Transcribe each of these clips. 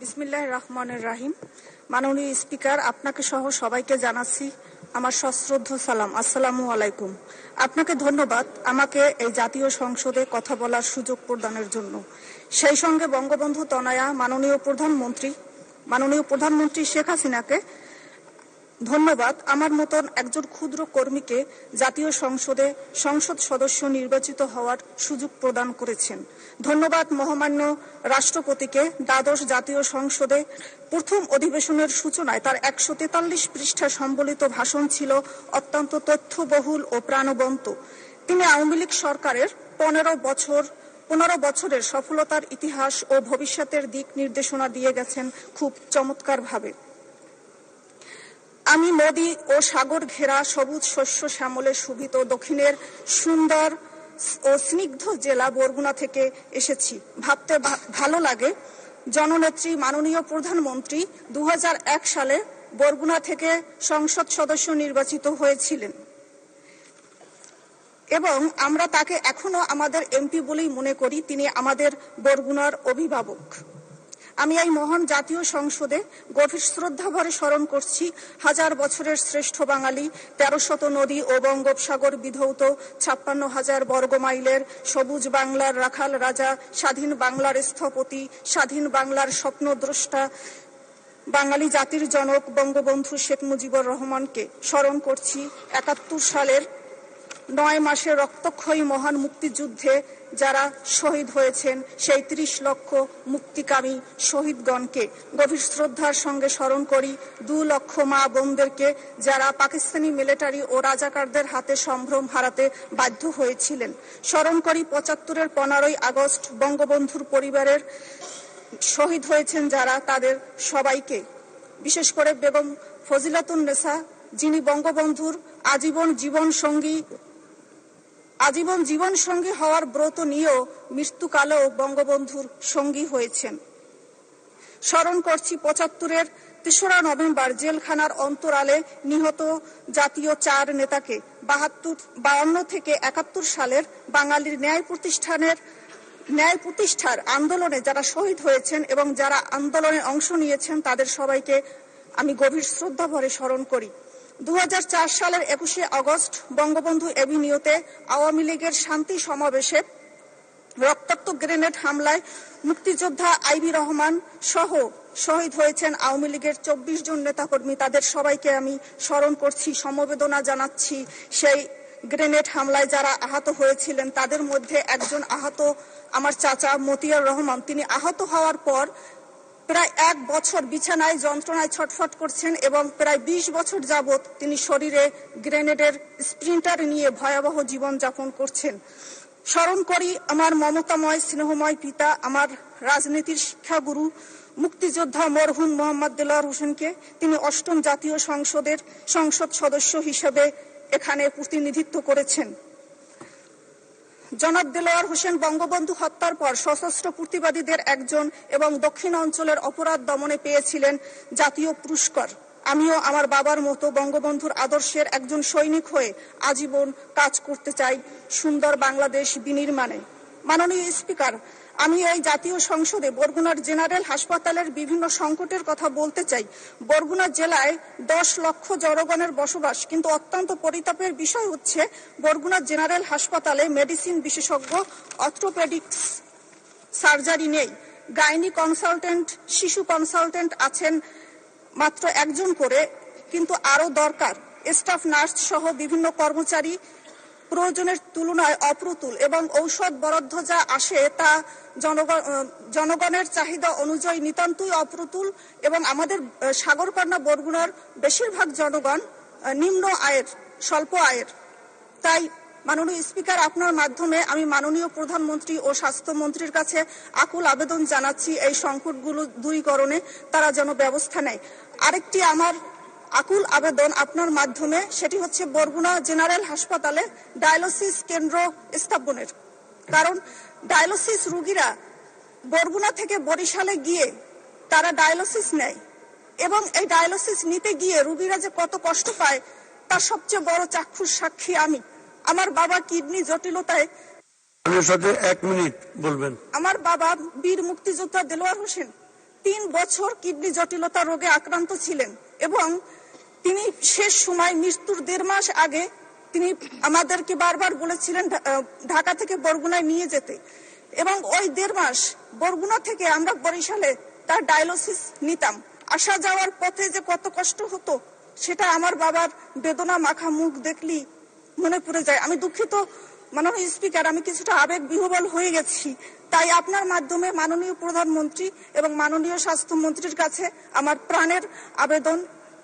বিসমিল্লাহ রহমানের রাহিম। মাননীয় স্পিকার, আপনাকে সহ সবাইকে জানাচ্ছি আমার সশ্রদ্ধ সালাম। আসসালামু আলাইকুম। আপনাকে ধন্যবাদ আমাকে এই জাতীয় সংসদে কথা বলার সুযোগ প্রদানের জন্য। সেই সঙ্গে বঙ্গবন্ধু তনায়া, মাননীয় প্রধানমন্ত্রী মাননীয় প্রধানমন্ত্রী শেখ হাসিনাকে ধন্যবাদ। আমার মতন একজন ক্ষুদ্র কর্মীকে জাতীয় সংসদে সংসদ সদস্য নির্বাচিত হওয়ার সুযোগ প্রদান করেছেন। ধন্যবাদ মহামান্য রাষ্ট্রপতিকে দ্বাদশ জাতীয় সংসদে প্রথম অধিবেশনের সূচনায় তার একশো তেতাল্লিশ পৃষ্ঠা সম্বলিত ভাষণ ছিল অত্যন্ত তথ্যবহুল ও প্রাণবন্ত। তিনি আওয়ামী লীগ সরকারের পনেরো বছর, পনেরো বছরের সফলতার ইতিহাস ও ভবিষ্যতের দিক নির্দেশনা দিয়ে গেছেন খুব চমৎকারভাবে। আমি নদী ও সাগর ঘেরা সবুজ শস্য শ্যামলে শোভিত দক্ষিণের সুন্দর ও স্নিগ্ধ জেলা বরগুনা থেকে এসেছি। ভাবতে ভালো লাগে। জননেত্রী, মাননীয় প্রধানমন্ত্রী দু হাজার এক সালে বরগুনা থেকে সংসদ সদস্য নির্বাচিত হয়েছিলেন। এবং আমরা তাকে এখনও আমাদের এমপি বলেই মনে করি, তিনি আমাদের বরগুনার অভিভাবক। আমি এই মহান জাতীয় সংসদে গভীর শ্রদ্ধাভরে স্মরণ করছি হাজার বছরের শ্রেষ্ঠ বাঙালি তেরো শত নদী ও বঙ্গোপসাগর বিধৌত, ছাপ্পান্ন হাজার বর্গমাইলের সবুজ বাংলার রাখাল রাজা, স্বাধীন বাংলার স্থপতি, স্বাধীন বাংলার স্বপ্নদ্রষ্টা, বাঙালি জাতির জনক বঙ্গবন্ধু শেখ মুজিবুর রহমানকে স্মরণ করছি একাত্তর সালের নয় মাসে রক্তক্ষয়ী মহান মুক্তিযুদ্ধে যারা শহীদ হয়েছেন, সেই ত্রিশ লক্ষ মুক্তিকামী শহীদগণকে গভীর শ্রদ্ধার সঙ্গে স্মরণ করি। দু লক্ষ মা বোনদেরকে যারা পাকিস্তানি মিলিটারি ও রাজাকারদের হাতে সম্ভ্রম হারাতে বাধ্য হয়েছিলেন। স্মরণ করি পঁচাত্তরের পনেরোই আগস্ট বঙ্গবন্ধুর পরিবারের শহীদ হয়েছেন যারা, তাদের সবাইকে। বিশেষ করে বেগম ফজিলাতুন নেসা, যিনি বঙ্গবন্ধুর আজীবন জীবন সঙ্গী আজীবন জীবন সঙ্গী হওয়ার ব্রত নিয়েও মৃত্যুকালেও বঙ্গবন্ধুর সঙ্গী হয়েছেন। স্মরণ করছি পঁচাত্তরের তেসরা নভেম্বর জেলখানার অন্তরালে নিহত জাতীয় চার নেতাকে বাহাত্তর বায়ান্ন থেকে একাত্তর সালের বাঙালির ন্যায় প্রতিষ্ঠানের, ন্যায় প্রতিষ্ঠার আন্দোলনে যারা শহীদ হয়েছেন এবং যারা আন্দোলনে অংশ নিয়েছেন তাদের সবাইকে আমি গভীর শ্রদ্ধা ভরে স্মরণ করি। দুহাজার চার সালের একুশে আগস্ট বঙ্গবন্ধু এভিনিউতে আওয়ামী লীগের শান্তি সমাবেশে রক্তাক্ত গ্রেনেড হামলায় মুক্তিযোদ্ধা আইবি রহমান সহ শহীদ হয়েছেন আওয়ামী লীগের চব্বিশ জন নেতাকর্মী। তাদের সবাইকে আমি স্মরণ করছি, সমবেদনা জানাচ্ছি সেই গ্রেনেড হামলায় যারা আহত হয়েছিলেন। তাদের মধ্যে একজন আহত আমার চাচা মতিয়ার রহমান। তিনি আহত হওয়ার পর প্রায় এক বছর বিছানায় যন্ত্রণায় ছটফট করছেন এবং প্রায় বিশ বছর যাবৎ তিনি শরীরে গ্রেনেডের স্প্রিন্টার নিয়ে ভয়াবহ জীবন যাপন করছেন। স্মরণ করি আমার মমতাময়, স্নেহময় পিতা, আমার রাজনীতির শিক্ষাগুরু, মুক্তিযোদ্ধা মরহুম মোহাম্মদ দেলোয়ার হোসেনকে। তিনি অষ্টম জাতীয় সংসদের সংসদ সদস্য হিসেবে এখানে প্রতিনিধিত্ব করেছেন। জনাব দেলোয়ার হোসেন বঙ্গবন্ধু হত্যার পর সশস্ত্র প্রতিবাদীদের একজন এবং দক্ষিণ অঞ্চলের অপরাধ দমনে পেয়েছিলেন জাতীয় পুরস্কার। আমিও আমার বাবার মতো বঙ্গবন্ধুর আদর্শের একজন সৈনিক হয়ে আজীবন কাজ করতে চাই সুন্দর বাংলাদেশ বিনির্মাণে। মাননীয় স্পিকার আমি এই জাতীয় সংসদে বরগুনার জেনারেল হাসপাতালের বিভিন্ন সংকটের কথা বলতে চাই। বরগুনা জেলায় দশ লক্ষ জনগণের বসবাস, কিন্তু অত্যন্ত পরিতাপের বিষয় হচ্ছে বরগুনা জেনারেল হাসপাতালে মেডিসিন বিশেষজ্ঞ অর্থোপেডিক্স সার্জারি নেই। গাইনি কনসালটেন্ট, শিশু কনসালটেন্ট আছেন মাত্র একজন করে, কিন্তু আরও দরকার। স্টাফ নার্স সহ বিভিন্ন কর্মচারী প্রয়োজনের তুলনায় অপ্রতুল এবং ঔষধ বরাদ্দ যা আসে তা জনগণ জনগণের চাহিদা অনুযায়ী নিতান্তই অপ্রতুল এবং আমাদের সাগরকন্যা বরগুনার বেশিরভাগ জনগণ নিম্ন আয়ের, স্বল্প আয়ের। তাই মাননীয় স্পিকার, আপনার মাধ্যমে আমি মাননীয় প্রধানমন্ত্রী ও স্বাস্থ্যমন্ত্রীর কাছে আকুল আবেদন জানাচ্ছি এই সংকটগুলো দূরীকরণে তারা যেন ব্যবস্থা নেয়। আরেকটি আমার আকুল আবেদন আপনার মাধ্যমে সেটি হচ্ছে বরগুনা জেনারেল হাসপাতালে ডায়ালিসিস কেন্দ্র স্থাপনের। কারণ ডায়ালিসিস রুগীরা বরগুনা থেকে বরিশালে গিয়ে তারা ডায়ালিসিস নেয় এবং এই ডায়ালিসিস নিতে গিয়ে রুগীরা যে কত কষ্ট পায় তার সবচেয়ে বড় চাক্ষুষ সাক্ষী আমি। আমার বাবা কিডনি জটিলতায় আপনার সাথে এক মিনিট বলবেন। আমার বাবা বীর মুক্তিযোদ্ধা দেলোয়ার হোসেন তিন বছর কিডনি জটিলতা রোগে আক্রান্ত ছিলেন এবং তিনি শেষ সময় মৃত্যুর দেড় মাস আগে তিনি আমাদেরকে বারবার বলেছিলেন ঢাকা থেকে বরগুনায় নিয়ে যেতে। এবং ওই দেড় মাস বরগুনা থেকে আমরা বরিশালে তার ডায়ালিসিস নিতাম। আসা যাওয়ার পথে যে কত কষ্ট হতো, সেটা আমার বাবার বেদনা মাখা মুখ দেখলি মনে পড়ে যায়। আমি দুঃখিত, মাননীয় স্পিকার, আমি কিছুটা আবেগ বিহবল হয়ে গেছি। তাই আপনার মাধ্যমে মাননীয় প্রধানমন্ত্রী এবং মাননীয় স্বাস্থ্যমন্ত্রীর কাছে আমার প্রাণের আবেদন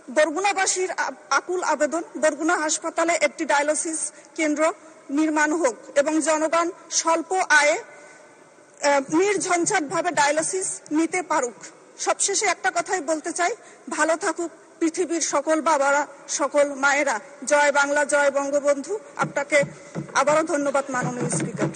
বরগুনাবাসীর আকুল আবেদন বরগুনা হাসপাতালে একটি ডায়ালিসিস কেন্দ্র নির্মাণ হোক এবং জনগণ স্বল্প আয়ে আহ, নির্ঝঞ্ঝাট ভাবে ডায়ালিসিস নিতে পারুক। সবশেষে একটা কথাই বলতে চাই ভালো থাকুক পৃথিবীর সকল বাবারা সকল মায়েরা। জয় বাংলা জয় বঙ্গবন্ধু। আপনাকে আবারও ধন্যবাদ মাননীয় স্পিকার।